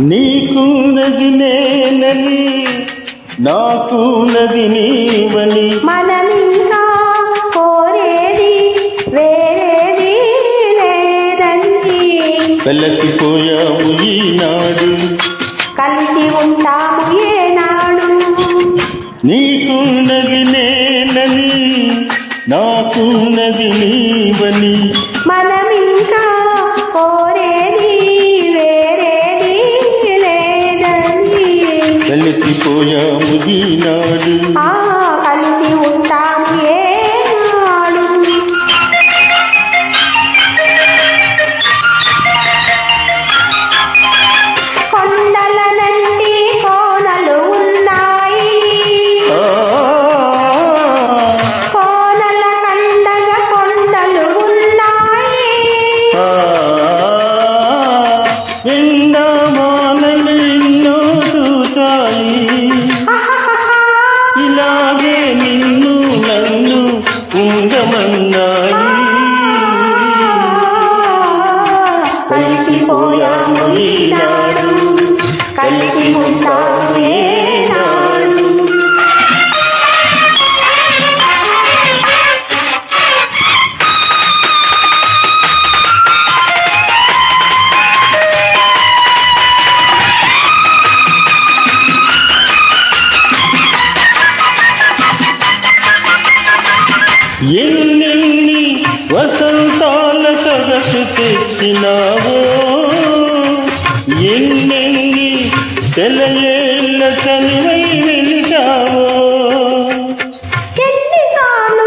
నీకు నది నేనని నాకు నది నీవని. మనమింకా కోరేది వేరేది లేదండి కలసిపోయాము ఈనాడు. కలిసి ఉంటాము ఏనాడు. నీకు నది నేనని నాకు నది నీవని. మనమింకా మరచిపోయాము ఈనాడు కలిసి ఉంటాము ఏనాడు ఎన్నెన్ని వసంతాల సదస్సు తెచ్చినా సెలయేళ్ళ చనివై వెలిచావో ఎన్నిసార్లు